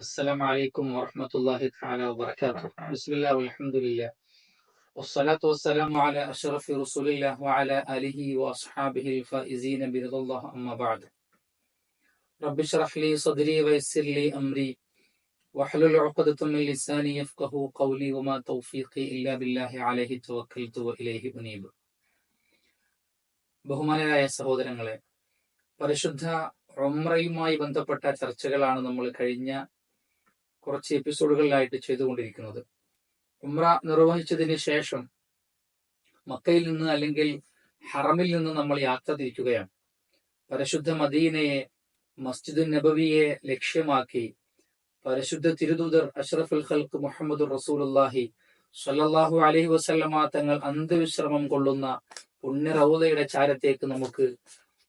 السلام عليكم ورحمة الله تعالى وبركاته بسم الله والحمد لله والصلاة والسلام على أشرف رسول الله وعلى آله وأصحابه الفائزين برضا الله أما بعد رب اشرح لي صدري ويسر لي أمري واحلل عقدة من لساني يفقه قولي وما توفيقي إلا بالله عليه توكلت وإليه أنيب ബഹുമാനരായ സഹോദരങ്ങളെ പരിശുദ്ധ ഉംറയുമായി ബന്ധപ്പെട്ട ചർച്ചകളാണ് നമ്മൾ കഴിഞ്ഞ കുറച്ച് എപ്പിസോഡുകളിലായിട്ട് ചെയ്തുകൊണ്ടിരിക്കുന്നത്. ഉംറ നിർവഹിച്ചതിന് ശേഷം മക്കയിൽ നിന്ന് അല്ലെങ്കിൽ ഹറമിൽ നിന്ന് നമ്മൾ യാത്ര തിരിക്കുകയാണ്. പരിശുദ്ധ മദീനയെ മസ്ജിദ് നബവിയെ ലക്ഷ്യമാക്കി പരിശുദ്ധ തിരുദൂതർ അഷ്റഫുൽ ഖൽക്ക് മുഹമ്മദ് റസൂലുല്ലാഹി സല്ലല്ലാഹു അലൈഹി വസല്ലമ തങ്ങൾ അന്ത്യവിശ്രമം കൊള്ളുന്ന പുണ്യ റൗദയുടെ ചാരത്തേക്ക് നമുക്ക്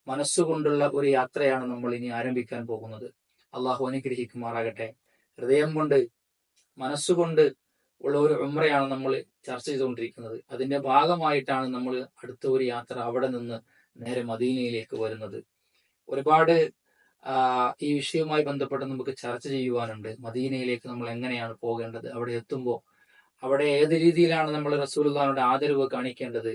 മനസ്സുകൊണ്ടുള്ള ഒരു യാത്രയാണ് നമ്മൾ ഇനി ആരംഭിക്കാൻ പോകുന്നത്. അള്ളാഹു അനുഗ്രഹിക്കുമാറാകട്ടെ. ഹൃദയം കൊണ്ട് മനസ്സുകൊണ്ട് ഉള്ള ഒരു ഉമ്രയാണ് നമ്മൾ ചർച്ച ചെയ്തുകൊണ്ടിരിക്കുന്നത്. അതിന്റെ ഭാഗമായിട്ടാണ് നമ്മൾ അടുത്ത ഒരു യാത്ര അവിടെ നിന്ന് നേരെ മദീനയിലേക്ക് വരുന്നത്. ഒരുപാട് ഈ വിഷയവുമായി ബന്ധപ്പെട്ട് നമുക്ക് ചർച്ച ചെയ്യുവാനുണ്ട്. മദീനയിലേക്ക് നമ്മൾ എങ്ങനെയാണ് പോകേണ്ടത്? അവിടെ എത്തുമ്പോൾ അവിടെ ഏത് രീതിയിലാണ് നമ്മൾ റസൂലുള്ളാഹിയുടെ ആദരവ് കാണിക്കേണ്ടത്?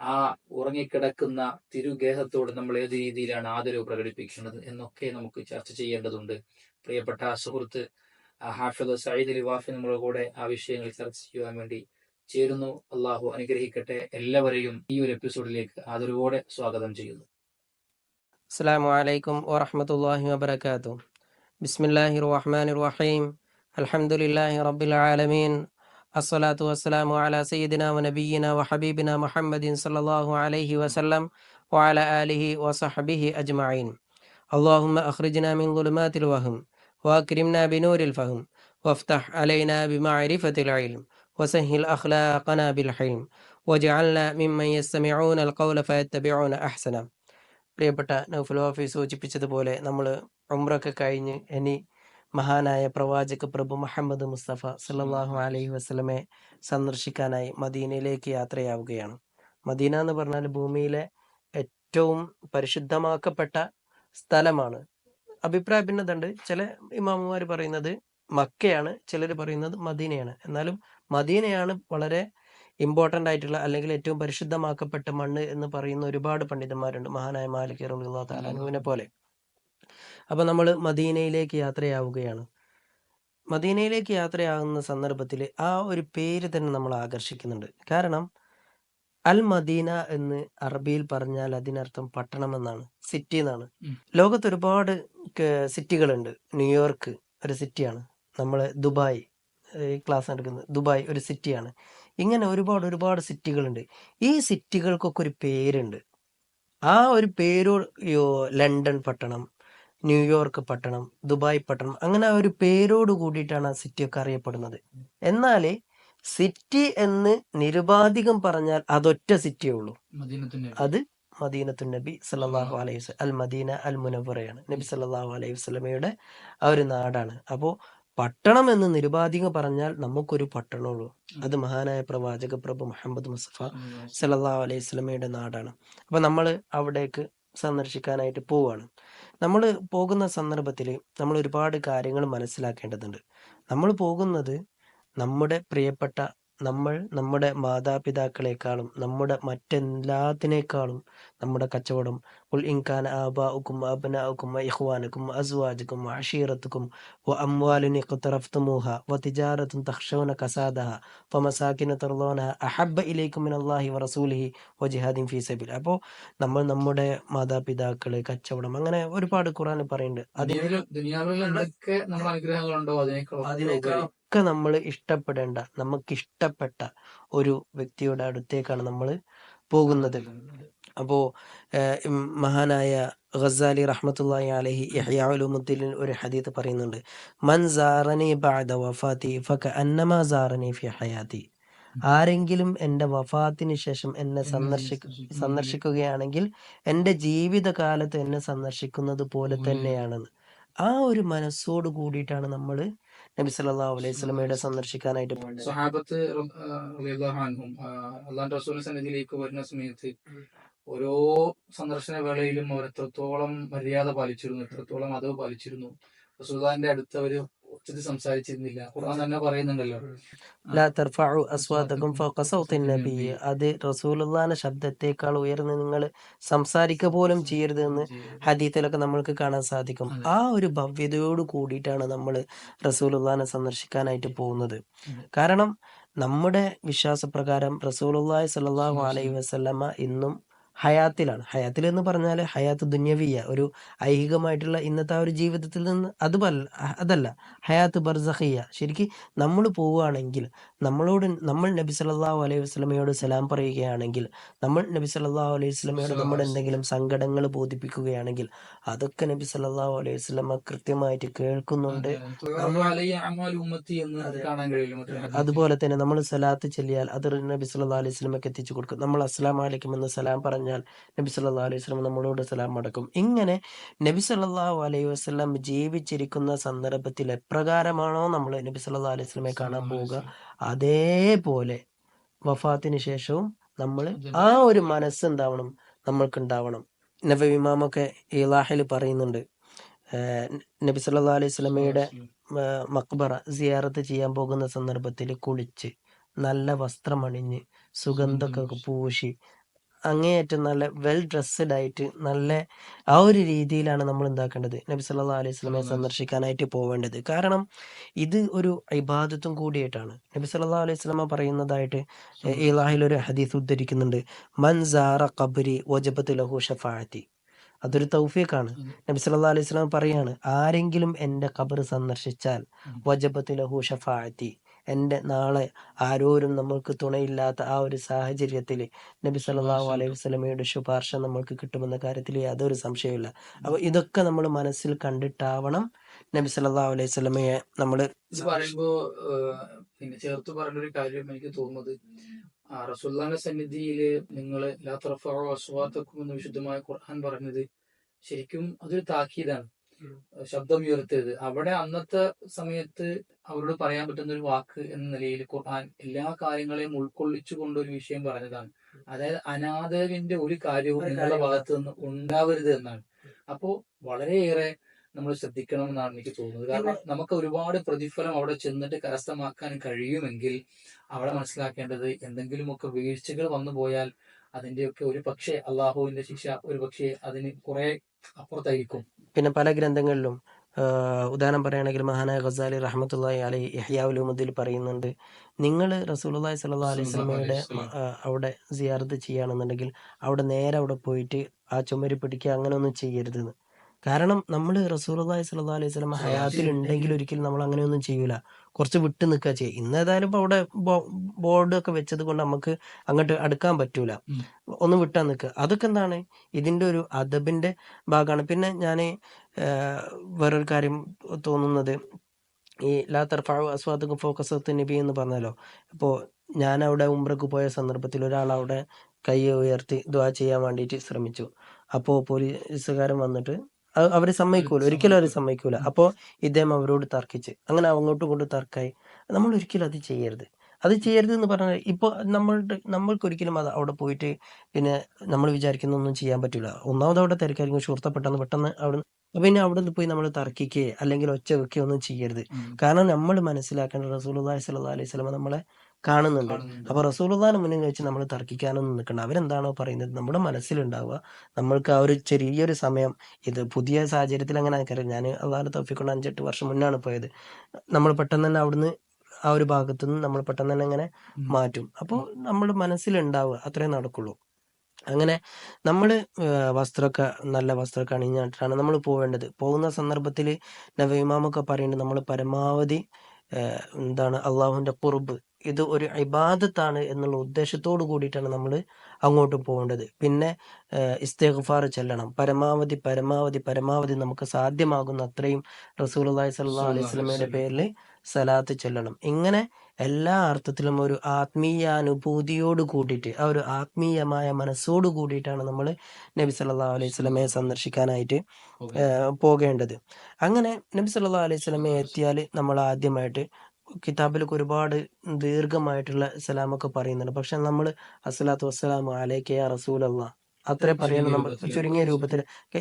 ആ ഉറങ്ങിക്കിടക്കുന്ന തിരുഗേഹത്തോട് നമ്മൾ ഏത് രീതിയിലാണ് ആദരവ് പ്രകടിപ്പിക്കേണ്ടത് എന്നൊക്കെ നമുക്ക് ചർച്ച ചെയ്യേണ്ടതുണ്ട്. പ്രിയപ്പെട്ട സുഹൃത്ത് ഹാഫിദ് സയ്യിദ് അലി വാഫി നമ്മുടെ കൂടെ ആ വിഷയങ്ങൾ ചർച്ച ചെയ്യുവാൻ വേണ്ടി ചേരുന്നു. അള്ളാഹു അനുഗ്രഹിക്കട്ടെ എല്ലാവരെയും ഈ ഒരു എപ്പിസോഡിലേക്ക് ആദരവോടെ സ്വാഗതം ചെയ്യുന്നു. അസ്സലാമലൈക്കും വാഹമത്തല്ലാഹി വാബർക്കാത്തു ബിസ്മില്ലാഹി റഹ്മാൻ റഹീം. അലഹമുല്ലാഹി റബ്ബിൽ ആലമീൻ. അസ്സലാത്തു വസ്സലാമു അല സയ്യിദിന നബീന വഹബീബിന മുഹമ്മദിൻ സല്ലല്ലാഹു അലൈഹി വസല്ലം വാല ആലിഹി വസഹബിഹി അജ്മഈൻ. അല്ലാഹുമ്മ അഖ്രിജ്നാ മിൻ വഹം. أخرجنا من ظلمات الوهم وأكرمنا بنور الفهم وافتح علينا بمعرفة العلم وسهل أخلاقنا بالحلم واجعلنا ممن يستمعون القول فيتبعون أحسنه പ്രിയപ്പെട്ട നൗഫൽ ഓഫീസ് സൂചിപ്പിച്ചതുപോലെ നമ്മൾ ഉംറൊക്കെ കഴിഞ്ഞ് ഇനി മഹാനായ പ്രവാചക പ്രഭു മുഹമ്മദ് മുസ്തഫ സല്ലല്ലാഹു അലൈഹി വസല്ലമെ സന്ദർശിക്കാനായി മദീനയിലേക്ക് യാത്രയാവുകയാണ് മദീന എന്ന് പറഞ്ഞാൽ ഭൂമിയിലെ ഏറ്റവും പരിശുദ്ധമാക്കപ്പെട്ട സ്ഥലമാണ് അഭിപ്രായ ഭിന്നതയുണ്ട്. ചില ഇമാമുമാർ പറയുന്നത് മക്കയാണ് ചിലർ പറയുന്നത് മദീനയാണ്. എന്നാലും മദീനയാണ് വളരെ ഇമ്പോർട്ടന്റ് ആയിട്ടുള്ള അല്ലെങ്കിൽ ഏറ്റവും പരിശുദ്ധമാക്കപ്പെട്ട മണ്ണ് എന്ന് പറയുന്ന ഒരുപാട് പണ്ഡിതന്മാരുണ്ട്. മഹാനായ മാലിക് റളിയല്ലാഹു താലാനുവിനെ പോലെ. അപ്പൊ നമ്മൾ മദീനയിലേക്ക് യാത്രയാവുകയാണ്. മദീനയിലേക്ക് യാത്രയാകുന്ന സന്ദർഭത്തിൽ ആ ഒരു പേര് തന്നെ നമ്മൾ ആകർഷിക്കുന്നുണ്ട്. കാരണം അൽ മദീന എന്ന് അറബിയിൽ പറഞ്ഞാൽ അതിനർത്ഥം പട്ടണം എന്നാണ്. സിറ്റി എന്നാണ്. ലോകത്ത് ഒരുപാട് സിറ്റികളുണ്ട് ന്യൂയോർക്ക് ഒരു സിറ്റിയാണ് നമ്മൾ ദുബായ് ഈ ക്ലാസ് നടക്കുന്നത് ദുബായ് ഒരു സിറ്റിയാണ് ഇങ്ങനെ ഒരുപാട് ഒരുപാട് സിറ്റികളുണ്ട് ഈ സിറ്റികൾക്കൊക്കെ ഒരു പേരുണ്ട്. ആ ഒരു പേരോ ലണ്ടൻ പട്ടണം ന്യൂയോർക്ക് പട്ടണം ദുബായ് പട്ടണം അങ്ങനെ ആ ഒരു പേരോട് കൂടിയിട്ടാണ് ആ സിറ്റിയൊക്കെ അറിയപ്പെടുന്നത്. എന്നാൽ സിറ്റി എന്ന് നിരുപാധികം പറഞ്ഞാൽ അതൊറ്റ സിറ്റിയേ ഉള്ളൂ. അത് മദീനത്തു നബി സല്ലാഹു അലൈഹി വസ്ലം അൽ മദീന അൽ മുനവറയാണ് നബി സല്ലാഹു അലൈഹി വസ്ലമയുടെ ആ ഒരു നാടാണ്. അപ്പോൾ പട്ടണം എന്ന് നിരുപാധികം പറഞ്ഞാൽ നമുക്കൊരു പട്ടണമുള്ളൂ. അത് മഹാനായ പ്രവാചക പ്രഭു മുഹമ്മദ് മുസഫ സല്ലല്ലാഹു അലൈഹി വസല്ലമയുടെ നാടാണ്. അപ്പൊ നമ്മൾ അവിടേക്ക് സന്ദർശിക്കാനായിട്ട് പോവുകയാണ് നമ്മൾ പോകുന്ന സന്ദർഭത്തിൽ നമ്മൾ ഒരുപാട് കാര്യങ്ങൾ മനസ്സിലാക്കേണ്ടതുണ്ട്. നമ്മൾ പോകുന്നത് നമ്മുടെ പ്രിയപ്പെട്ട നമ്മൾ നമ്മുടെ മാതാപിതാക്കളെക്കാളും നമ്മുടെ മറ്റെല്ലാത്തിനേക്കാളും നമ്മുടെ കച്ചവടം. ഉൽ ഇൻകാൻ ആബാഉക്കും അബ്നാഉക്കും ഇഹ്വാനുക്കും അസ്വാജുക്കും അഷീറത്തുക്കും വ അംവാലിൻ ഇഖ്തറഫ്തുമൂഹ വ തിജാറത്തുൻ തഖ്ഷൗന കസാദഹ വ മസാകിന തർളൂന അഹബ്ബ ഇലൈക്കും മിനല്ലാഹി വ റസൂലിഹി വ ജിഹാദിൻ ഫീ സബീൽ. അപ്പോൾ നമ്മൾ നമ്മുടെ മാതാപിതാക്കൾ കച്ചവടം അങ്ങനെ ഒരുപാട് ഖുർആൻ പറയുന്നുണ്ട്. അതിനേക്കാൾ അതിനേക്കാളൊക്കെ നമ്മൾ ഇഷ്ടപ്പെടേണ്ട നമുക്ക് ഇഷ്ടപ്പെട്ട ഒരു വ്യക്തിയുടെ അടുത്തേക്കാണ് നമ്മൾ പോകുന്നത്. അപ്പോ മഹാനായ ഖസാലി റഹ്മത്തുള്ളാഹി അലൈഹി ഇഹ്യാ ഉലൂമുദ്ദീനിൽ ഒരു ഹദീത്ത് പറയുന്നുണ്ട്. മൻ സാറനി ബാദ വഫാത്തി ഫക അന്നമ സാറനി ഫി ഹയാത്തി. ആരെങ്കിലും എന്റെ വഫാത്തിന് ശേഷം എന്നെ സന്ദർശിക്ക സന്ദർശിക്കുകയാണെങ്കിൽ എന്റെ ജീവിതകാലത്ത് എന്നെ സന്ദർശിക്കുന്നത് പോലെ തന്നെയാണെന്ന്. ആ ഒരു മനസ്സോട് കൂടിയിട്ടാണ് നമ്മൾ നബി സല്ലല്ലാഹു അലൈഹി സ്വലമയുടെ സന്ദർശിക്കാനായിട്ട് പോകുന്നത് അള്ളാഹ് സന്നിധിയിലേക്ക് വരുന്ന സമയത്ത് ഓരോ സന്ദർശന വേളയിലും അവർ എത്രത്തോളം മര്യാദ പാലിച്ചിരുന്നു എത്രത്തോളം അതവ് പാലിച്ചിരുന്നു. റസൂദാന്റെ അടുത്ത് അവർ സംസാരിച്ചിരുന്നില്ല. ഖുർആൻ തന്നെ പറയുന്നുണ്ടല്ലോ. അത് റസൂലുള്ളാന്റെ ശബ്ദത്തേക്കാൾ ഉയർന്ന് നിങ്ങൾ സംസാരിക്ക പോലും ചെയ്യരുത് എന്ന് ഹദീത്തിലൊക്കെ നമ്മൾക്ക് കാണാൻ സാധിക്കും. ആ ഒരു ഭവ്യതയോട് കൂടിയിട്ടാണ് നമ്മൾ റസൂലുള്ളാനെ സന്ദർശിക്കാനായിട്ട് പോകുന്നത്. കാരണം നമ്മുടെ വിശ്വാസപ്രകാരം റസൂലുള്ളാഹി സ്വല്ലല്ലാഹു അലൈഹി വസല്ലമ ഇന്നും ഹയാത്തിലാണ്. ഹയാത്തിൽ എന്ന് പറഞ്ഞാൽ ഹയാത്ത് ദുന്യവിയ ഒരു ഐഹികമായിട്ടുള്ള ഇന്നത്തെ ആ ഒരു ജീവിതത്തിൽ നിന്ന് അത് അതല്ല ഹയാത്ത് ബർസഹിയ ശരിക്കും നമ്മൾ പോവുകയാണെങ്കിൽ നമ്മളോട് നമ്മൾ നബി സല്ലല്ലാഹു അലൈഹി വസ്ലമയോട് സലാം പറയുകയാണെങ്കിൽ നമ്മൾ നബി സല്ലല്ലാഹു അലൈഹി വസ്ലമയോട് നമ്മുടെ എന്തെങ്കിലും സങ്കടങ്ങൾ ബോധിപ്പിക്കുകയാണെങ്കിൽ അതൊക്കെ നബി സല്ലല്ലാഹു അലൈഹി വസ്ലമ കൃത്യമായിട്ട് കേൾക്കുന്നുണ്ട്. അതുപോലെ തന്നെ നമ്മൾ സലാത്ത് ചെല്ലിയാൽ അത് നബി സല്ലാ അലൈഹി വസ്ലമക്ക് എത്തിച്ചു കൊടുക്കും. നമ്മൾ അസ്സലാം അലൈക്കും എന്ന് സലാം പറഞ്ഞാൽ നബി സല്ലാ അലൈഹി വസല്ലം നമ്മളോട് സലാം മടക്കും ഇങ്ങനെ നബി സല്ലല്ലാഹു അലൈഹി വസ്ലം ജീവിച്ചിരിക്കുന്ന സന്ദർഭത്തിൽ എപ്രകാരമാണോ നമ്മൾ നബി സല്ലാ അലൈഹി വസല്ലമയെ കാണാൻ പോവുക? അതേപോലെ വഫാത്തിന് ശേഷവും നമ്മൾ ആ ഒരു മനസ്സ് എന്താവണം? നമ്മൾക്ക് ഉണ്ടാവണം. നബി ഇമാമൊക്കെ ഇലാഹിൽ പറയുന്നുണ്ട്. നബി സല്ലാ അലൈഹി സ്വലമയുടെ മക്ബറ സിയാറത്ത് ചെയ്യാൻ പോകുന്ന സന്ദർഭത്തിൽ കുളിച്ച് നല്ല വസ്ത്രമണിഞ്ഞ് സുഗന്ധമൊക്കെ പൂശി അങ്ങേയറ്റം നല്ല വെൽ ഡ്രസ്ഡ് ആയിട്ട് നല്ല ആ ഒരു രീതിയിലാണ് നമ്മൾ എന്താക്കേണ്ടത്? നബി സല്ലാ അലൈഹി സ്വലമെ സന്ദർശിക്കാനായിട്ട് പോവേണ്ടത്. കാരണം ഇത് ഒരു ഇബാദത്തും കൂടിയിട്ടാണ് നബി സല്ലാ അലൈഹി സ്വലമ പറയുന്നതായിട്ട് ഇലാഹിൽ ഒരു ഹദീസ് ഉദ്ധരിക്കുന്നുണ്ട്. മൻസാറ കബുരി വജബത്ത് ലഹു ഷഫാത്തി അതൊരു തൗഫീഖാണ്. നബി സല്ലാ അലൈഹി സ്വലം പറയാണ് ആരെങ്കിലും എന്റെ ഖബർ സന്ദർശിച്ചാൽ. വജബത്ത് ലഹു ഷഫാഅത്തി. എന്റെ നാളെ ആരോരും നമ്മൾക്ക് തുണയില്ലാത്ത ആ ഒരു സാഹചര്യത്തിൽ നബി സല്ലല്ലാഹു അലൈഹി വസ്ലമയുടെ ശുപാർശ നമ്മൾക്ക് കിട്ടുമെന്ന കാര്യത്തിൽ യാതൊരു സംശയമില്ല അപ്പോൾ ഇതൊക്കെ നമ്മൾ മനസ്സിൽ കണ്ടിട്ടാവണം നബി സല്ലല്ലാഹു അലൈഹി വസല്ലമയെ നമ്മൾ പറയുമ്പോൾ പറയുമ്പോ പിന്നെ ചേർത്ത് പറഞ്ഞ ഒരു കാര്യം എനിക്ക് തോന്നുന്നത്. റസുല്ലാന്റെ സന്നിധിയിൽ നിങ്ങൾ അസ്വാത്തക്കും എന്ന് വിശുദ്ധമായ ഖുർആൻ പറഞ്ഞത് ശരിക്കും അതൊരു താക്കീതാണ്. ഉം. ശബ്ദം ഉയർത്തിയത് അവിടെ അന്നത്തെ സമയത്ത് അവരോട് പറയാൻ പറ്റുന്ന ഒരു വാക്ക് എന്ന നിലയിൽ ഖുർആൻ എല്ലാ കാര്യങ്ങളെയും ഉൾക്കൊള്ളിച്ചുകൊണ്ട് ഒരു വിഷയം പറഞ്ഞതാണ്. അതായത് അനാദരവിന്റെ ഒരു കാര്യവും നിങ്ങളുടെ ഭാഗത്ത് നിന്ന് ഉണ്ടാവരുത് എന്നാണ്. അപ്പോ വളരെയേറെ നമ്മൾ ശ്രദ്ധിക്കണം എന്നാണ് എനിക്ക് തോന്നുന്നത്. കാരണം നമുക്ക് ഒരുപാട് പ്രതിഫലം അവിടെ ചെന്നിട്ട് കരസ്ഥമാക്കാൻ കഴിയുമെങ്കിൽ അവിടെ മനസ്സിലാക്കേണ്ടത് എന്തെങ്കിലുമൊക്കെ വീഴ്ചകൾ വന്നു പോയാൽ അതിന്റെയൊക്കെ ഒരു പക്ഷേ അള്ളാഹുവിന്റെ ശിക്ഷ ഒരു പക്ഷേ അതിന് കുറെ അപ്പുറത്തായിരിക്കും. പിന്നെ പല ഗ്രന്ഥങ്ങളിലും ഉദാഹരണം പറയുകയാണെങ്കിൽ മഹാനായ ഖസാലി റഹ്മത്തുള്ളാഹി അലി ഇഹ്യാഉലുമുദ്ദിൽ പറയുന്നുണ്ട് നിങ്ങൾ റസൂലുള്ളാഹി സല്ലാ അലൈഹി സ്വലമയുടെ അവിടെ സിയാർത്ത് ചെയ്യുകയാണെന്നുണ്ടെങ്കിൽ അവിടെ നേരെ അവിടെ പോയിട്ട് ആ ചുമരി പിടിക്കുക അങ്ങനെ ഒന്നും ചെയ്യരുതെന്ന് കാരണം നമ്മൾ റസൂലുള്ളാഹി സ്വല്ലല്ലാഹു അലൈഹി സ്വലം ഹയാത്തിൽ ഉണ്ടെങ്കിൽ ഒരിക്കലും നമ്മൾ അങ്ങനെയൊന്നും ചെയ്യൂല. കുറച്ച് വിട്ട് നിൽക്കുക ചെയ്യും. ഇന്ന് ഏതായാലും ഇപ്പോൾ അവിടെ ബോർഡ് ഒക്കെ വെച്ചത് കൊണ്ട് നമുക്ക് അങ്ങോട്ട് അടുക്കാൻ പറ്റൂല. ഒന്ന് വിട്ടാ നിൽക്കുക അതൊക്കെ എന്താണ്? ഇതിന്റെ ഒരു അദബിന്റെ ഭാഗമാണ്. പിന്നെ ഞാൻ വേറൊരു കാര്യം തോന്നുന്നത്. ഈ ലാ തർഫാവ് അസ്വാദുക്കും ഫോക്കസ് നബി എന്ന് പറഞ്ഞല്ലോ. അപ്പോൾ ഞാൻ അവിടെ ഉംറക്ക് പോയ സന്ദർഭത്തിൽ ഒരാൾ അവിടെ കൈ ഉയർത്തി ദ്വാ ചെയ്യാൻ വേണ്ടിയിട്ട് ശ്രമിച്ചു. അപ്പോൾ പോലീസുകാരൻ വന്നിട്ട് അ- അവർ സമ്മതിക്കൂല. ഒരിക്കലും അവർ സമ്മതിക്കൂല. അപ്പോൾ ഇദ്ദേഹം അവരോട് തർക്കിച്ച് അങ്ങനെ അങ്ങോട്ടും കൊണ്ട് തർക്കായി. നമ്മൾ ഒരിക്കലും അത് ചെയ്യരുത്. അത് ചെയ്യരുത് എന്ന് പറഞ്ഞാൽ ഇപ്പോൾ നമ്മളുടെ നമ്മൾക്ക് ഒരിക്കലും അത് അവിടെ പോയിട്ട് പിന്നെ നമ്മൾ വിചാരിക്കുന്ന ഒന്നും ചെയ്യാൻ പറ്റില്ല ഒന്നാമത് അവിടെ തിരക്കായിരിക്കും. സുഹൃത്തെ പെട്ടെന്ന് പെട്ടെന്ന് അവിടെ പിന്നെ അവിടെ നിന്ന് പോയി നമ്മൾ തർക്കിക്കുകയോ അല്ലെങ്കിൽ ഒച്ച വെക്കുകയോ ഒന്നും ചെയ്യരുത്. കാരണം നമ്മൾ മനസ്സിലാക്കേണ്ട സ്വല്ലല്ലാഹു അലൈഹി സ്വലം നമ്മളെ കാണുന്നുണ്ട്. അപ്പൊ റസൂലുള്ളാഹിന് മുന്നിൽ വെച്ച് നമ്മൾ തർക്കിക്കാനൊന്നും നിൽക്കണം അവരെന്താണോ പറയുന്നത്? നമ്മുടെ മനസ്സിലുണ്ടാവുക. നമ്മൾക്ക് ആ ഒരു ചെറിയൊരു സമയം ഇത് പുതിയ സാഹചര്യത്തിൽ അങ്ങനെ കയറി ഞാൻ അള്ളാഹു തൗഫീഖ് കൊണ്ട് അഞ്ചെട്ട് വർഷം മുന്നാണ് പോയത്. നമ്മൾ പെട്ടെന്ന് തന്നെ അവിടുന്ന് ആ ഒരു ഭാഗത്തു നിന്ന് നമ്മൾ പെട്ടെന്ന് തന്നെ അങ്ങനെ മാറ്റും. അപ്പോൾ നമ്മുടെ മനസ്സിലുണ്ടാവുക. അത്രേ നടക്കുള്ളൂ. അങ്ങനെ നമ്മൾ വസ്ത്രമൊക്കെ നല്ല വസ്ത്രമൊക്കെ അണിഞ്ഞിട്ടാണ് നമ്മൾ പോവേണ്ടത്. പോകുന്ന സന്ദർഭത്തിൽ നവീമാമൊക്കെ പറയുന്നത് നമ്മൾ പരമാവധി എന്താണ് അള്ളാഹുവിന്റെ കുറുബ് ഇത് ഒരു ഇബാദത്താണ് എന്നുള്ള ഉദ്ദേശത്തോട് കൂടിയിട്ടാണ് നമ്മൾ അങ്ങോട്ട് പോകേണ്ടത്. പിന്നെ ഇസ്തേഖഫാർ ചെല്ലണം. പരമാവധി പരമാവധി പരമാവധി നമുക്ക് സാധ്യമാകുന്ന അത്രയും റസൂലുള്ളാഹി സ്വല്ലല്ലാഹു അലൈഹി വസല്ലമയുടെ പേരിൽ സലാത്ത് ചെല്ലണം. ഇങ്ങനെ എല്ലാ അർത്ഥത്തിലും ഒരു ആത്മീയാനുഭൂതിയോട് കൂടിയിട്ട് ആ ഒരു ആത്മീയമായ മനസ്സോട് കൂടിയിട്ടാണ് നമ്മൾ നബി സല്ലാ അലൈഹി സ്വലമയെ സന്ദർശിക്കാനായിട്ട്. പോകേണ്ടത്. അങ്ങനെ നബി സല്ലാ അലൈഹി സ്വലമയെ എത്തിയാൽ നമ്മൾ ആദ്യമായിട്ട് കിതാബിലൊക്കെ ഒരുപാട് ദീർഘമായിട്ടുള്ള സലാമൊക്കെ പറയുന്നുണ്ട്. പക്ഷെ നമ്മൾ അസ്സലാത്തു വസ്സലാമു അലൈക്കെ റസൂൽ അത്രേ പറയാൻ നമ്മൾ ചുരുങ്ങിയ രൂപത്തിൽ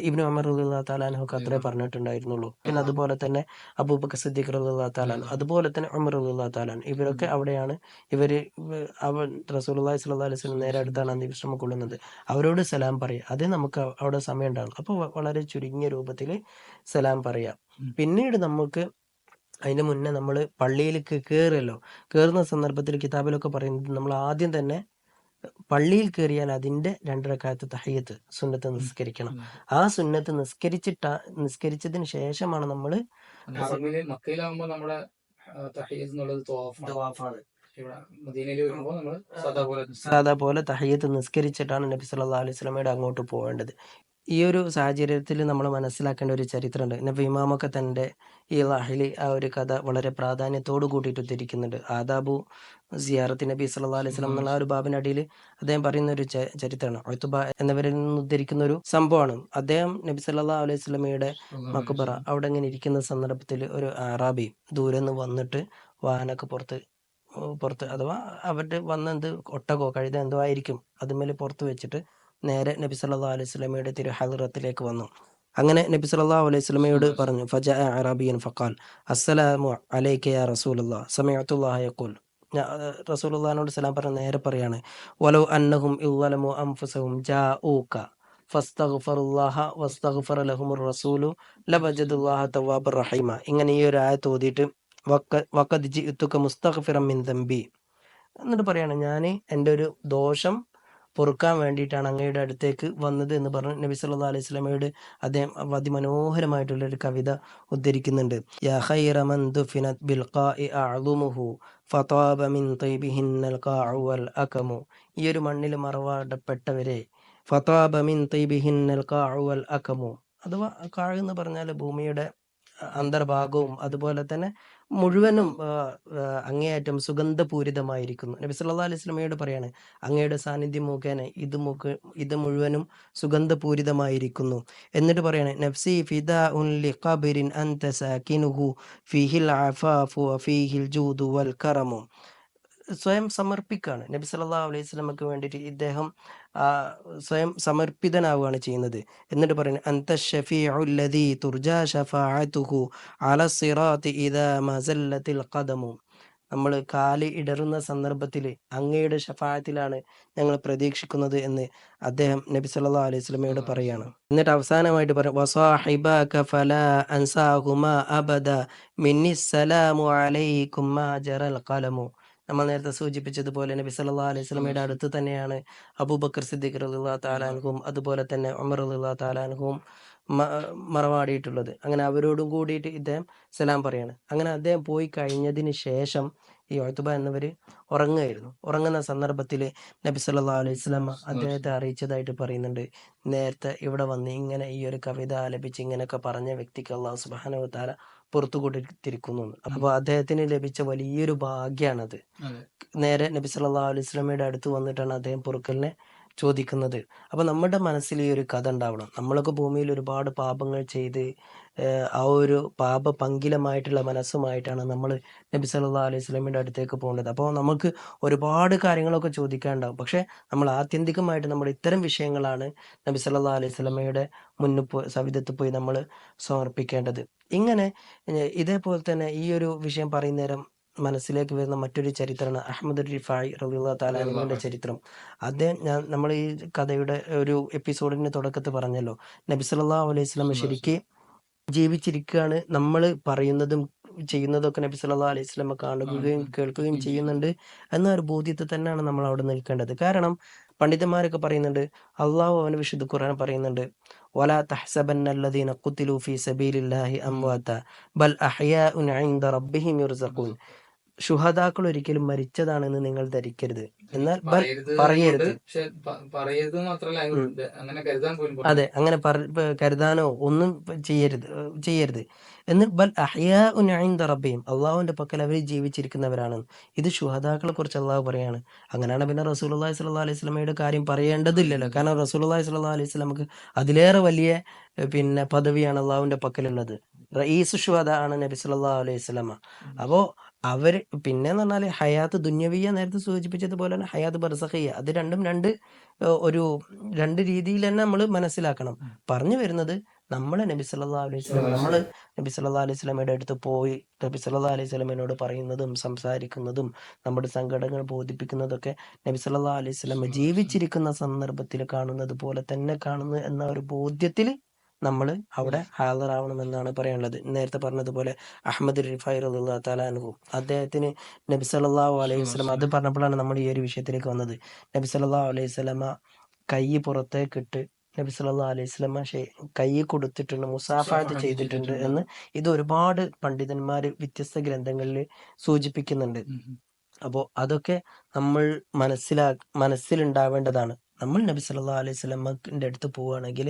ഇബ്നു ഉമർ റളിയല്ലാഹു തആല അൻഹുക്ക് അത്രേ പറഞ്ഞിട്ടുണ്ടായിരുന്നുള്ളൂ. പിന്നെ അതുപോലെ തന്നെ അബൂബക്കർ സിദ്ദീഖ് റളിയല്ലാഹു തആല അതുപോലെ തന്നെ ഉമർ റളിയല്ലാഹു തആല ഇവരൊക്കെ അവിടെയാണ് ഇവർ അവൻ റസൂലുള്ളാഹി സ്വല്ലല്ലാഹു അലൈഹി വസല്ലം നേരെ അടുത്താണ് അന്ത്യവിശ്രമം കൊള്ളുന്നത് അവരോട് സലാം പറയാം. അതേ നമുക്ക് അവിടെ സമയം ഉണ്ടാകും അപ്പോൾ വളരെ ചുരുങ്ങിയ രൂപത്തിൽ സലാം പറയാം. പിന്നീട് നമുക്ക് അതിന് മുന്നേ നമ്മൾ പള്ളിയിലേക്ക് കയറുമല്ലോ കയറുന്ന സന്ദർഭത്തിൽ കിതാബിലൊക്കെ പറയുന്നത് നമ്മൾ ആദ്യം തന്നെ പള്ളിയിൽ കയറിയാൽ അതിന്റെ രണ്ടരക്കാലത്ത് തഹയ്യത്ത് സുന്നത്ത് നിസ്കരിക്കണം. ആ സുന്നത്ത് നിസ്കരിച്ചിട്ട നിസ്കരിച്ചതിന് ശേഷമാണ് നമ്മൾ നമ്മുടെ സാധാ പോലെ തഹയ്യത്ത് നിസ്കരിച്ചിട്ടാണ് നബി സല്ലല്ലാഹു അലൈഹി സ്വലമയുടെ അങ്ങോട്ട് പോകേണ്ടത്. ഈ ഒരു സാഹചര്യത്തിൽ നമ്മൾ മനസ്സിലാക്കേണ്ട ഒരു ചരിത്രമുണ്ട്. നബി ഇമാമൊക്കെ തന്റെ ഈ ലാഹിലി ആ ഒരു കഥ വളരെ പ്രാധാന്യത്തോട് കൂട്ടിയിട്ട് ഉദ്ധരിക്കുന്നുണ്ട്. ആദാബു സിയാറത്ത് നബി സല്ലാ അലൈഹി സ്വലം എന്നുള്ള ആ ഒരു ബാബിനടിയിൽ അദ്ദേഹം പറയുന്ന ഒരു ചരിത്രമാണ്. ഒഴുത്തുബ എന്നിവരിൽ നിന്ന് ഉദ്ധരിക്കുന്ന ഒരു സംഭവമാണ്. അദ്ദേഹം നബി സല്ലാ അലൈഹി സ്വലമിയുടെ മക്കുബറ അവിടെ ഇങ്ങനെ ഇരിക്കുന്ന സന്ദർഭത്തിൽ ഒരു അറാബി ദൂരെ നിന്ന് വന്നിട്ട് വാഹനമൊക്കെ പുറത്ത് പുറത്ത് അഥവാ അവരുടെ വന്നെന്ത് ഒട്ടകോ കഴുത എന്തോ ആയിരിക്കും അതുമേൽ പുറത്ത് വെച്ചിട്ട് നേരെ നബി സല്ലാ അലൈഹി സ്വലമയുടെ തിരുഹലറത്തിലേക്ക് വന്നു. അങ്ങനെ നബി സല്ലാ അലൈഹി സ്വലമയോട് പറഞ്ഞു ഫജ അറബിയൻ ഫഖാൽ അസ്സലാമു അലൈക യാ റസൂലുള്ള സമയത്തുല്ലാഹ യഖൂൽ. റസൂലുള്ളഹാനോട് സലാം പറഞ്ഞ നേരെ പറയാണ് വലൗ അന്നഹും ഇല്ലമു അംഫുസഹും ജാ ഊക്ക ഇങ്ങനെ ഈ ഒരു ആയ തോതിയിട്ട് വക്ക വക്കത് മുസ്തഗ്ഫിറം മിൻ ദംബി. എന്നിട്ട് പറയാണ് ഞാൻ എന്റെ ഒരു ദോഷം പൊറുക്കാൻ വേണ്ടിയിട്ടാണ് അങ്ങയുടെ അടുത്തേക്ക് വന്നത് എന്ന് പറഞ്ഞ്. നബി സല്ലാ അലൈഹി സ്വലമയോട് അദ്ദേഹം അതിമനോഹരമായിട്ടുള്ള ഒരു കവിത ഉദ്ധരിക്കുന്നുണ്ട്. ഈ ഒരു മണ്ണിൽ മറവാടപ്പെട്ടവരെ അഥവാ കാഴ് എന്ന് പറഞ്ഞാൽ ഭൂമിയുടെ അന്തർഭാഗവും അതുപോലെ തന്നെ മുഴുവനും അങ്ങേയറ്റം സുഗന്ധപൂരിതമായിരിക്കുന്നു. നബി സല്ലാ അലൈഹി സ്വലമയോട് പറയാണ് അങ്ങയുടെ സാന്നിധ്യം മുഖേന ഇത് മുഖ ഇത് മുഴുവനും സുഗന്ധപൂരിതമായിരിക്കുന്നു. എന്നിട്ട് പറയാണ് നഫ്സി ഫിദാ ഉൻ ലിഖബരിൻ അൻത സാകിനുഹു ഫീഹിൽ അഫാഫു വഫീഹിൽ ജൂദു വൽ കറമു. സ്വയം സമർപ്പിക്കുകയാണ് നബി സല്ലാ അലൈഹി സ്വലമക്ക് വേണ്ടിയിട്ട് ഇദ്ദേഹം സ്വയം സമർപ്പിതനാവുകയാണ് ചെയ്യുന്നത്. എന്നിട്ട് പറയുന്നത് അന്ത ഷഫീഉല്ലദീ തുർജാ ഷഫാഅതുഹു അല സിറാത്തി ഇദാ മസല്ലത്തിൽ ഖദമു. നമ്മൾ കാൽ ഇടറുന്ന സന്ദർഭത്തിൽ അങ്ങയുടെ ഷഫായത്തിലാണ് ഞങ്ങൾ പ്രതീക്ഷിക്കുന്നത് എന്ന് അദ്ദേഹം നബി സല്ലാ അലൈഹി വസല്ലമയോട് പറയാണ്. എന്നിട്ട് അവസാനമായിട്ട് പറയും വസാഹിബക ഫലാ അൻസാഹുമാ അബദ മിന്നിസ്സലാമു അലൈക്കും മാ ജറൽ ഖലമു. നമ്മൾ നേരത്തെ സൂചിപ്പിച്ചതുപോലെ നബി സല്ലാ അലൈഹി സ്വലമയുടെ അടുത്ത് തന്നെയാണ് അബൂബക്കർ സിദ്ദീഖ് റളിയല്ലാഹു താലാൻഹും അതുപോലെ തന്നെ ഉമർ റളിയല്ലാഹു താലാൻഹും മറവാടിയിട്ടുള്ളത്. അങ്ങനെ അവരോടും കൂടിയിട്ട് ഇദ്ദേഹം സലാം പറയാണ്. അങ്ങനെ അദ്ദേഹം പോയി കഴിഞ്ഞതിന് ശേഷം ഈ ഒഴത്തുബ എന്നിവർ ഉറങ്ങുകയായിരുന്നു. ഉറങ്ങുന്ന സന്ദർഭത്തിൽ നബി സല്ലാ അലൈഹി വസല്ലം അദ്ദേഹത്തെ അറിയിച്ചതായിട്ട് പറയുന്നുണ്ട്. നേരത്തെ ഇവിടെ വന്ന് ഇങ്ങനെ ഈ ഒരു കവിത ആലപിച്ച് ഇങ്ങനെയൊക്കെ പറഞ്ഞ വ്യക്തിക്ക് അള്ളാഹു സുബ്ഹാനഹു വതആല പുറത്തു കൊടുത്തിരിക്കുന്നു അപ്പൊ അദ്ദേഹത്തിന് ലഭിച്ച വലിയൊരു ഭാഗ്യാണത്. നേരെ നബി സല്ലല്ലാഹു അലൈഹി വസല്ലമയുടെ അടുത്ത് വന്നിട്ടാണ് അദ്ദേഹം പൊറുക്കലിനെ ചോദിക്കുന്നത്. അപ്പോൾ നമ്മുടെ മനസ്സിൽ ഈ ഒരു കഥ ഉണ്ടാവണം. നമ്മളൊക്കെ ഭൂമിയിൽ ഒരുപാട് പാപങ്ങൾ ചെയ്ത് ആ ഒരു പാപ പങ്കിലമായിട്ടുള്ള മനസ്സുമായിട്ടാണ് നമ്മൾ നബി സല്ലാ അലൈഹി വസല്ലമയുടെ അടുത്തേക്ക് പോകേണ്ടത്. അപ്പോൾ നമുക്ക് ഒരുപാട് കാര്യങ്ങളൊക്കെ ചോദിക്കാനുണ്ടാവും. പക്ഷേ നമ്മൾ ആത്യന്തികമായിട്ട് നമ്മൾ ഇത്തരം വിഷയങ്ങളാണ് നബി സല്ലാ അലൈഹി സ്വലമയുടെ മുന്നിൽ പോയി സവിധത്തിൽ പോയി നമ്മൾ സമർപ്പിക്കേണ്ടത്. ഇങ്ങനെ ഇതേപോലെ തന്നെ ഈ ഒരു വിഷയം പറയുന്ന നേരം മനസ്സിലേക്ക് വരുന്ന മറ്റൊരു ചരിത്രമാണ് അഹമ്മദ് റിഫായി തആല അൻഹുവിന്റെ ചരിത്രം. അദ്ദേഹം ഞാൻ നമ്മൾ ഈ കഥയുടെ ഒരു എപ്പിസോഡിന്റെ തുടക്കത്തിൽ പറഞ്ഞല്ലോ. നബി സല്ലല്ലാഹു അലൈഹി വസല്ലം ശരിക്ക് ജീവിച്ചിരിക്കുകയാണ്. നമ്മൾ പറയുന്നതും ചെയ്യുന്നതൊക്കെ നബി സല്ലല്ലാഹു അലൈഹി വസല്ലം കാണുകയും കേൾക്കുകയും ചെയ്യുന്നുണ്ട് എന്ന ഒരു ബോധ്യത്തിൽ തന്നെയാണ് നമ്മൾ അവിടെ നിൽക്കേണ്ടത്. കാരണം പണ്ഡിതന്മാരൊക്കെ പറയുന്നുണ്ട് അള്ളാഹു അവന് വിശുദ്ധ ഖുർആൻ പറയുന്നുണ്ട് ഇൻദ റബ്ബിഹിം യുർസഖൂൻ. ശുഹദാക്കൾ ഒരിക്കലും മരിച്ചതാണെന്ന് നിങ്ങൾ ധരിക്കരുത്. എന്നാൽ പറയരുത് അങ്ങനെ കരുതാൻ പോലും അതെ അങ്ങനെ കരുതാനോ ഒന്നും ചെയ്യരുത് ചെയ്യരുത്. എന്ന് ബൽ റബ്ബിഹിം അള്ളാഹുവിന്റെ പക്കൽ അവർ ജീവിച്ചിരിക്കുന്നവരാണ്. ഇത് ശുഹദാക്കളെ കുറിച്ച് അള്ളാഹു പറയാണ്. അങ്ങനെയാണ് പിന്നെ റസൂൽ റസൂലുള്ളാഹി സ്വല്ലാ അലൈഹി സ്വലമയുടെ കാര്യം പറയേണ്ടതില്ലല്ലോ. കാരണം റസൂൽ റസൂലുള്ളാഹി സ്വല്ലാ അലൈഹി വസല്ലമക്ക് അതിലേറെ വലിയ പിന്നെ പദവിയാണ് അള്ളാഹുവിന്റെ പക്കലുള്ളത്. റയീസ് ഷുഹദ ആണ് നബി സല്ലാ അലൈഹി സ്വലമ അപ്പോ അവർ പിന്നെന്ന് പറഞ്ഞാൽ ഹയാത്ത് ദുന്യവിയ നേരത്തെ സൂചിപ്പിച്ചതുപോലെ തന്നെ ഹയാത്ത് ബർസഖിയ അത് രണ്ടും രണ്ട് ഏഹ്, ഒരു രണ്ട് രീതിയിൽ തന്നെ നമ്മൾ മനസ്സിലാക്കണം പറഞ്ഞു വരുന്നത് നമ്മളെ നബി സല്ലല്ലാഹു അലൈഹി സ്വലം നമ്മൾ നബി സല്ലല്ലാഹു അലൈഹി സ്വലമയുടെ അടുത്ത് പോയി നബി സല്ലല്ലാഹു അലൈഹി സ്വലമിനോട് പറയുന്നതും സംസാരിക്കുന്നതും നമ്മുടെ സങ്കടങ്ങൾ ബോധിപ്പിക്കുന്നതൊക്കെ നബി സല്ലല്ലാഹു അലൈഹി സ്വലമ ജീവിച്ചിരിക്കുന്ന സന്ദർഭത്തിൽ കാണുന്നത് പോലെ തന്നെ കാണുന്നു എന്ന ഒരു ബോധ്യത്തിൽ നമ്മൾ അവിടെ ഹാജറാവണമെന്നാണ് പറയാനുള്ളത്. നേരത്തെ പറഞ്ഞതുപോലെ അഹമ്മദ് റിഫൈർ റളിയല്ലാഹു തആല അൻഹു അദ്ദേഹത്തിന് നബി സല്ലല്ലാഹു അലൈഹി വസല്ലം അത് പറഞ്ഞപ്പോഴാണ് നമ്മൾ ഈ ഒരു വിഷയത്തിലേക്ക് വന്നത്. നബി സല്ലല്ലാഹു അലൈഹി സ്വലമ കൈ പുറത്തേക്കിട്ട് നബി സല്ലല്ലാഹു അലൈഹി സ്വലമ കൈ കൊടുത്തിട്ടുണ്ട് മുസാഫാത്ത് ചെയ്തിട്ടുണ്ട് എന്ന് ഇത് ഒരുപാട് പണ്ഡിതന്മാർ വ്യത്യസ്ത ഗ്രന്ഥങ്ങളിൽ സൂചിപ്പിക്കുന്നുണ്ട്. അപ്പോൾ അതൊക്കെ നമ്മൾ മനസ്സിലാ മനസ്സിലുണ്ടാവേണ്ടതാണ്. നമ്മൾ നബി സല്ലല്ലാഹു അലൈഹി വസല്ലമയുടെ അടുത്ത് പോവുകയാണെങ്കിൽ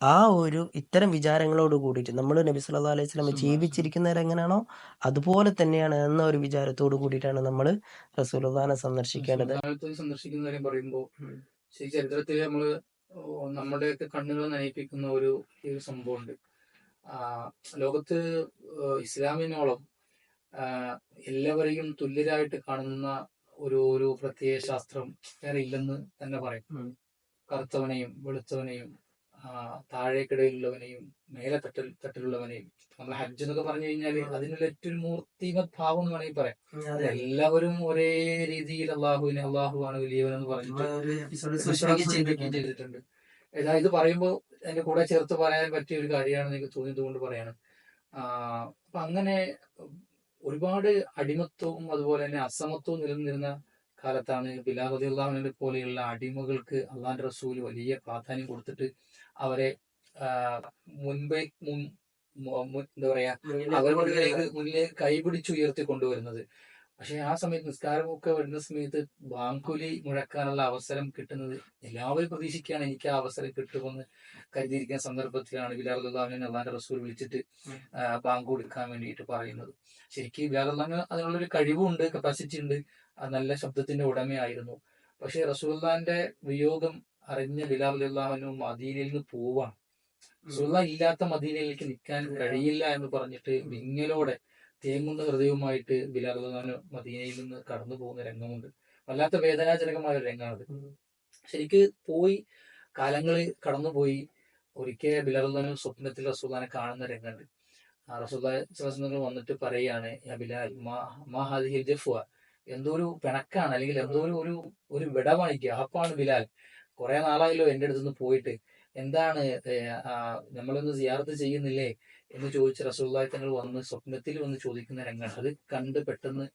ആ ഒരു ഇത്തരം വിചാരങ്ങളോട് കൂടിയിട്ട് നമ്മൾ നബി സല്ലല്ലാഹു അലൈഹി വസല്ലമ ജീവിച്ചിരിക്കുന്നവരെങ്ങനെയാണോ അതുപോലെ തന്നെയാണ് എന്ന ഒരു വിചാരത്തോട് കൂടിയിട്ടാണ് നമ്മൾ റസൂലുള്ളാഹിനെ സന്ദർശിക്കേണ്ടത് കാര്യം പറയുമ്പോൾ. ശരി ചരിത്രത്തിൽ നമ്മൾ നമ്മുടെയൊക്കെ കണ്ണുകൾ നനയിപ്പിക്കുന്ന ഒരു ഒരു സംഭവമുണ്ട് ആ, ലോകത്ത് ഏഹ് ഇസ്ലാമിനോളം ആ, എല്ലാവരെയും തുല്യരായിട്ട് കാണുന്ന ഒരു ഒരു പ്രത്യയ ശാസ്ത്രം വേറെ ഇല്ലെന്ന് തന്നെ പറയും ഉം. കറുത്തവനെയും വെളുത്തവനെയും താഴേക്കിടയിലുള്ളവനെയും മേലെ തട്ടിൽ തട്ടിലുള്ളവനെയും. നമ്മൾ ഹജ്ജ് എന്നൊക്കെ പറഞ്ഞു കഴിഞ്ഞാൽ അതിനുള്ള ഏറ്റവും മൂർത്തിമത് ഭാവം എന്ന് വേണമെങ്കിൽ പറയാം. എല്ലാവരും ഒരേ രീതിയിൽ അള്ളാഹുവിനെ അള്ളാഹു ആണ് വലിയവൻ എന്ന് പറഞ്ഞിട്ട് ചെയ്തിട്ടുണ്ട്. ഇത് പറയുമ്പോൾ എന്റെ കൂടെ ചേർത്ത് പറയാൻ പറ്റിയ ഒരു കാര്യമാണ് എനിക്ക് തോന്നിയത് കൊണ്ട് പറയാണ്. അപ്പൊ അങ്ങനെ ഒരുപാട് അടിമത്വവും അതുപോലെ തന്നെ അസമത്വവും നിലനിന്നിരുന്ന കാലത്താണ് ബിലാൽ അള്ളാഹുനെ പോലെയുള്ള അടിമകൾക്ക് അള്ളാന്റെ റസൂൽ വലിയ പ്രാധാന്യം കൊടുത്തിട്ട് അവരെ മുൻപേ മുൻ എന്താ പറയാ അവരുടെ മുന്നിലേക്ക് മുന്നിലേക്ക് കൈപിടിച്ച് ഉയർത്തി കൊണ്ടുവരുന്നത് പക്ഷെ ആ സമയത്ത് നിസ്കാരമൊക്കെ വരുന്ന സമയത്ത് ബാങ്കുലി മുഴക്കാനുള്ള അവസരം കിട്ടുന്നത് എല്ലാവരും പ്രതീക്ഷിക്കുകയാണ് എനിക്ക് ആ അവസരം കിട്ടുമെന്ന് കരുതിയിരിക്കുന്ന സന്ദർഭത്തിലാണ് ബിലാൽ അള്ളാഹുവിനെ അള്ളാന്റെ റസൂൽ വിളിച്ചിട്ട് ബാങ്ക് കൊടുക്കാൻ വേണ്ടിയിട്ട് പറയുന്നത്. ശരിക്കും ബിലാൽ അള്ളാഹിന് അതിനുള്ളൊരു കഴിവുണ്ട് കപ്പാസിറ്റി ഉണ്ട്. നല്ല ശബ്ദത്തിന്റെ ഉടമയായിരുന്നു. പക്ഷെ റസൂല്ലാന്റെ വിയോഗം അറിഞ്ഞ ബിലാൽ അള്ളാഹുനും മദീനയിൽ നിന്ന് പോവാണ്. റസൂല്ല ഇല്ലാത്ത മദീനയിലേക്ക് നിൽക്കാൻ കഴിയില്ല എന്ന് പറഞ്ഞിട്ട് വിങ്ങലോടെ തേങ്ങുന്ന ഹൃദയവുമായിട്ട് ബിലാൽ അള്ളാഹു മദീനയിൽ നിന്ന് കടന്നു പോകുന്ന രംഗമുണ്ട്. വല്ലാത്ത വേദനാജനകമായ ഒരു രംഗമാണത്. ശരിക്ക് പോയി കാലങ്ങൾ കടന്നുപോയി ഒരിക്കൽ അള്ളാഹു സ്വപ്നത്തിൽ റസൂല്ലാനെ കാണുന്ന രംഗമുണ്ട്. ചില വന്നിട്ട് പറയാണ് "യാ ബിലാൽ മാ മാ ഹാദിഹിൽ ജഫ്വ എന്തോ ഒരു പിണക്കാണ് അല്ലെങ്കിൽ എന്തോ ഒരു ഒരു ഒരു വിടവാണ് ഗ്യാപ്പാണ് ബിലാൽ കുറെ നാളായല്ലോ എന്റെ അടുത്ത് നിന്ന് പോയിട്ട്. എന്താണ് നമ്മളൊന്നും സിയാറത്ത് ചെയ്യുന്നില്ലേ എന്ന് ചോദിച്ച് റസൂള്ളായി തങ്ങൾ വന്ന് സ്വപ്നത്തിൽ വന്ന് ചോദിക്കുന്ന രംഗം. അത് കണ്ട് പെട്ടെന്ന്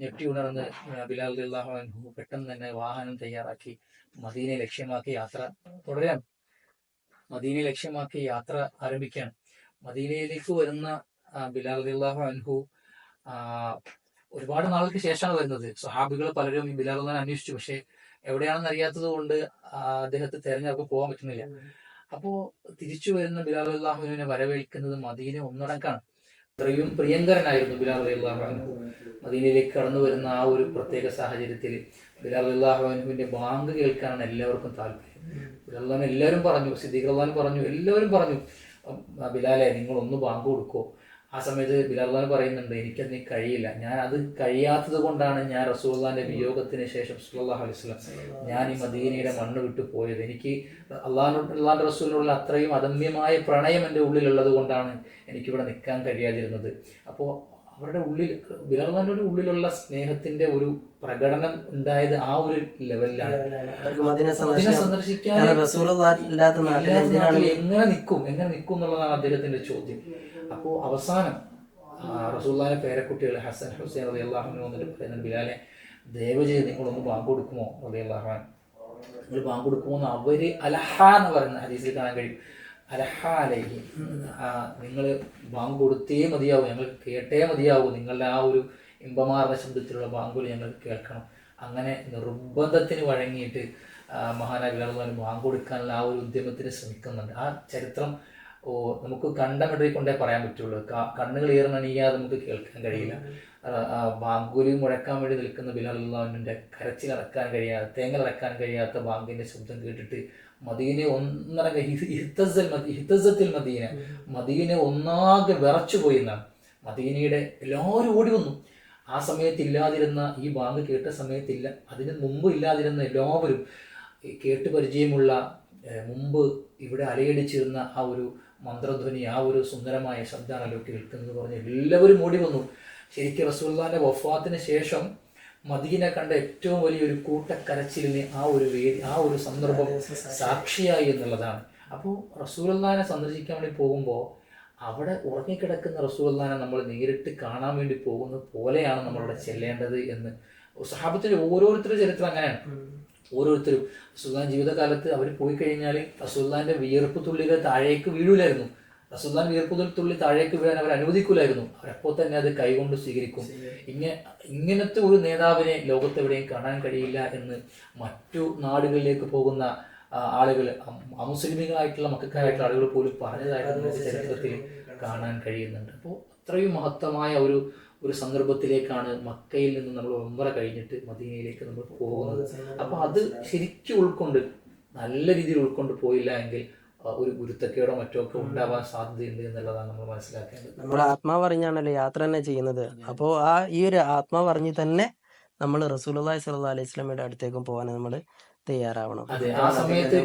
ഞെട്ടി ഉണർന്ന് ബിലാൽ അൻഹു പെട്ടെന്ന് തന്നെ വാഹനം തയ്യാറാക്കി മദീനെ ലക്ഷ്യമാക്കി യാത്ര തുടരാം മദീനെ ലക്ഷ്യമാക്കി യാത്ര ആരംഭിക്കുകയാണ് മദീനയിലേക്ക് വരുന്ന ബിലാൽ റളിയല്ലാഹു അൻഹു ഒരുപാട് നാളുകൾക്ക് ശേഷമാണ് വരുന്നത്. സ്വഹാബികൾ പലരും ഈ ബിലാൽ ഒന്നാൻ അന്വേഷിച്ചു. പക്ഷെ എവിടെയാണെന്ന് അറിയാത്തത് കൊണ്ട് അദ്ദേഹത്തെ തെരഞ്ഞെടുപ്പ് പോകാൻ പറ്റുന്നില്ല. അപ്പോ തിരിച്ചു വരുന്ന ബിലാൽ അള്ളാഹുവിനെ വരവേൽക്കുന്നത് മദീന ഒന്നടക്കാണ് അത്രയും പ്രിയങ്കരനായിരുന്നു ബിലാൽ അള്ളാഹു മദീനയിലേക്ക് കടന്നു വരുന്ന ആ ഒരു പ്രത്യേക സാഹചര്യത്തിൽ ബിലാൽ അള്ളാഹു അൻഹുവിന്റെ ബാങ്ക് കേൾക്കാനാണ് എല്ലാവർക്കും താല്പര്യം. ബിലാൽ എല്ലാവരും പറഞ്ഞു സിദ്ദീഖ് അള്ളഹാൻ പറഞ്ഞു എല്ലാവരും പറഞ്ഞു "ഉം, ബിലാലെ നിങ്ങൾ ഒന്ന് ബാങ്ക് കൊടുക്കോ. ആ സമയത്ത് ബിലാൽ പറയുന്നുണ്ട് എനിക്കത് കഴിയില്ല. ഞാൻ അത് കഴിയാത്തത് കൊണ്ടാണ് ഞാൻ റസൂള്ളാന്റെ വിയോഗത്തിന് ശേഷം സുല്ലാഹു ഞാൻ ഈ മദീനയുടെ മണ്ണ് വിട്ടു പോയത്. എനിക്ക് അള്ളാഹു അള്ളാഹുന്റെ റസൂലിനുള്ള അത്രയും അദമ്യമായ പ്രണയം എന്റെ ഉള്ളിലുള്ളത് കൊണ്ടാണ് എനിക്കിവിടെ നിൽക്കാൻ കഴിയാതിരുന്നത്. അപ്പോൾ അവരുടെ ഉള്ളിൽ ബിലാലിന്റെ ഉള്ളിലുള്ള സ്നേഹത്തിന്റെ ഒരു പ്രകടനം ഉണ്ടായത് ആ ഒരു ലെവലിലാണ്. സന്ദർശിക്കാൻ എങ്ങനെ നിൽക്കും? എങ്ങനെ നിൽക്കും എന്നുള്ളതാണ് അദ്ദേഹത്തിന്റെ ചോദ്യം. അപ്പോൾ അവസാനം റസൂല്ലാന്റെ പേരക്കുട്ടികൾ ഹസൻ ഹുസൈൻ റതി അള്ളാഹുവിന് വന്നിട്ട് പറയുന്നത് ബിലാലെ ദയവ് നിങ്ങളൊന്ന് ബാങ്ക് കൊടുക്കുമോ? റതി അള്ളാഹാൻ നിങ്ങൾ ബാങ്ക് കൊടുക്കുമോ എന്ന് അവർ അലഹ എന്ന് പറയുന്ന ഹദീസിൽ കാണാൻ കഴിയും. അലഹ അലഹി. നിങ്ങൾ ബാങ്ക് കൊടുത്തേ മതിയാവും ഞങ്ങൾ കേട്ടേ മതിയാവും. നിങ്ങളുടെ ആ ഒരു ഇമ്പമാർന്ന ശബ്ദത്തിലുള്ള ബാങ്കുകൾ ഞങ്ങൾ കേൾക്കണം. അങ്ങനെ നിർബന്ധത്തിന് വഴങ്ങിയിട്ട് ബിലാൽ ബാങ്ക് കൊടുക്കാനുള്ള ആ ഒരു ഉദ്യമത്തിന് ശ്രമിക്കുന്നുണ്ട്. ആ ചരിത്രം ഓ നമുക്ക് കണ്ടമിടറി കൊണ്ടേ പറയാൻ പറ്റുള്ളൂ. കണ്ണുകൾ ഈർന്നണിയാതെ നമുക്ക് കേൾക്കാൻ കഴിയില്ല. ബാങ്കൂലി മുഴക്കാൻ വേണ്ടി നിൽക്കുന്ന കരച്ചിൽ കരച്ചിലടക്കാൻ കഴിയാത്ത തേങ്ങലടക്കാൻ കഴിയാത്ത ബാങ്കിന്റെ ശബ്ദം കേട്ടിട്ട് മദീനെ ഒന്നടങ്ക ഹിത്തസൽ ഹിത്തസത്തിൽ മദീന. മദീന ഒന്നാകെ വിറച്ചു പോയി എന്നാണ്. മദീനയുടെ എല്ലാവരും ഓടി വന്നു. ആ സമയത്ത് ഇല്ലാതിരുന്ന ഈ ബാങ്ക് കേട്ട സമയത്തില്ല അതിന് മുമ്പ് ഇല്ലാതിരുന്ന എല്ലാവരും കേട്ട് പരിചയമുള്ള മുമ്പ് ഇവിടെ അലയടിച്ചിരുന്ന ആ ഒരു മന്ത്രധ്വനി ആ ഒരു സുന്ദരമായ ശബ്ദമാണല്ലോ കേൾക്കുന്നത് പറഞ്ഞ് എല്ലാവരും ഓടി വന്നു. ശരിക്കും റസൂൽദാന്റെ വഫാത്തിന് ശേഷം മദീന കണ്ട ഏറ്റവും വലിയൊരു കൂട്ടക്കരച്ചിലിന് ആ ഒരു വേദി ആ ഒരു സന്ദർഭം സാക്ഷിയായി എന്നുള്ളതാണ്. അപ്പോൾ റസൂൽദാനെ സന്ദർശിക്കാൻ വേണ്ടി പോകുമ്പോൾ അവിടെ ഉറങ്ങിക്കിടക്കുന്ന റസൂൽദാനെ നമ്മൾ നേരിട്ട് കാണാൻ വേണ്ടി പോകുന്നത് പോലെയാണ് നമ്മളവിടെ ചെല്ലേണ്ടത് എന്ന്. സഹാബത്തിന്റെ ഓരോരുത്തരുടെ ചരിത്രം അങ്ങനെയാണ്. ഓരോരുത്തരും. റസൂൽദാൻ ജീവിതകാലത്ത് അവർ പോയി കഴിഞ്ഞാൽ റസൂൽദാന്റെ വിയർപ്പ് തുള്ളികൾ താഴേക്ക് വീഴൂലായിരുന്നു. റസൂൽദാൻ വിയർപ്പ് തുള്ളി- താഴേക്ക് വീഴാൻ അവർ അനുവദിക്കൂലായിരുന്നു. അവരപ്പോൾ തന്നെ അത് കൈകൊണ്ട് സ്വീകരിക്കും. ഇങ്ങനെ ഇങ്ങനത്തെ ഒരു നേതാവിനെ ലോകത്തെവിടെയും കാണാൻ കഴിയില്ല എന്ന് മറ്റു നാടുകളിലേക്ക് പോകുന്ന ആളുകൾ അമുസ്ലിമികളായിട്ടുള്ള മക്കാരായിട്ടുള്ള ആളുകൾ പോലും പറഞ്ഞതായിട്ട് ചരിത്രത്തിൽ കാണാൻ കഴിയുന്നുണ്ട്. അപ്പോൾ അത്രയും മഹത്തമായ ഒരു ഒരു സന്ദർഭത്തിലേക്കാണ് മക്കയിൽ നിന്ന് നമ്മൾ ഒമ്പറ കഴിഞ്ഞിട്ട് മദീനയിലേക്ക് നമ്മൾ പോകുന്നത്. അപ്പോൾ അത് ശരിക്കും ഉൾക്കൊണ്ട് നല്ല രീതിയിൽ ഉൾക്കൊണ്ട് പോയില്ല എങ്കിൽ ഒരു ഗുരുത്തക്കേടോ മറ്റോ ഒക്കെ ഉണ്ടാവാൻ സാധ്യതയുണ്ട് എന്നുള്ളതാണ് നമ്മൾ മനസ്സിലാക്കേണ്ടത്. നമ്മൾ ആത്മാവ് അറിഞ്ഞാണല്ലോ യാത്ര തന്നെ ചെയ്യുന്നത്. അപ്പോൾ ആ ഈ ഒരു ആത്മാവ് അറിഞ്ഞ് തന്നെ നമ്മൾ റസൂലുള്ളാഹി സ്വല്ലല്ലാഹി അലൈഹി സ്വലമിയുടെ അടുത്തേക്കും പോകാൻ നമ്മൾ തയ്യാറാവണം. അതെ ആ സമയത്ത്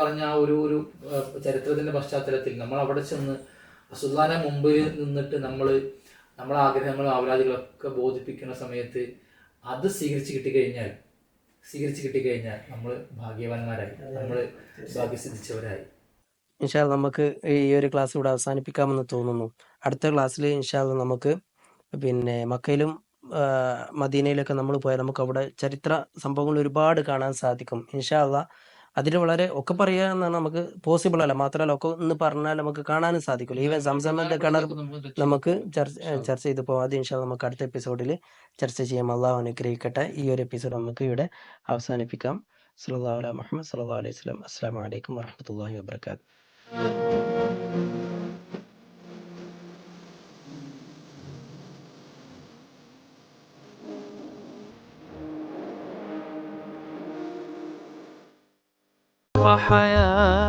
പറഞ്ഞ ആ ഒരു ഒരു ചരിത്രത്തിന്റെ പശ്ചാത്തലത്തിൽ നമ്മൾ അവിടെ ചെന്ന് റസുല്ലാനെ മുമ്പിൽ നിന്നിട്ട് നമ്മൾ നമ്മളെ ആഗ്രഹങ്ങളും ആവരാധികളൊക്കെ ബോധിപ്പിക്കുന്ന സമയത്ത് അത് സ്വീകരിച്ച് കിട്ടിക്കഴിഞ്ഞാൽ സ്വീകരിച്ച് കിട്ടിക്കഴിഞ്ഞാൽ നമ്മൾ ഭാഗ്യവാന്മാരായി. നമ്മൾ ഭാഗ്യസിദ്ധിച്ചവരായി. ഇൻഷാ അല്ലാ നമുക്ക് ഈ ഒരു ക്ലാസ് ഇവിടെ അവസാനിപ്പിക്കാമെന്ന് തോന്നുന്നു. അടുത്ത ക്ലാസ്സിൽ ഇൻഷാ അല്ലാ നമുക്ക് പിന്നെ മക്കയിലും മദീനയിലൊക്കെ നമ്മൾ പോയാൽ നമുക്ക് അവിടെ ചരിത്ര സംഭവങ്ങൾ ഒരുപാട് കാണാൻ സാധിക്കും. ഇൻഷാ അല്ലാ അതിൽ വളരെ ഒക്കെ പറയുക എന്നാണ് നമുക്ക് പോസിബിൾ അല്ല. മാത്രമല്ല ഒക്കെ ഒന്ന് പറഞ്ഞാൽ നമുക്ക് കാണാനും സാധിക്കില്ല ഈവൻ സംസമിന്റെ കിണർ നമുക്ക് ചർച്ച ചർച്ച ചെയ്ത് പോകാം അത് ഇൻഷാ അല്ലാ നമുക്ക് അടുത്ത എപ്പിസോഡിൽ ചർച്ച ചെയ്യാം. അള്ളാഹു അനുഗ്രഹിക്കട്ടെ. ഈ ഒരു എപ്പിസോഡ് നമുക്ക് ഇവിടെ അവസാനിപ്പിക്കാം. സല്ലല്ലാഹു അലൈഹി മുഹമ്മദ് സല്ലാ അലൈഹി വസല്ലം. അസ്സാം വലൈക്കും വറഹ്മത്തുള്ളാഹി വബറകാതുഹു. وحياة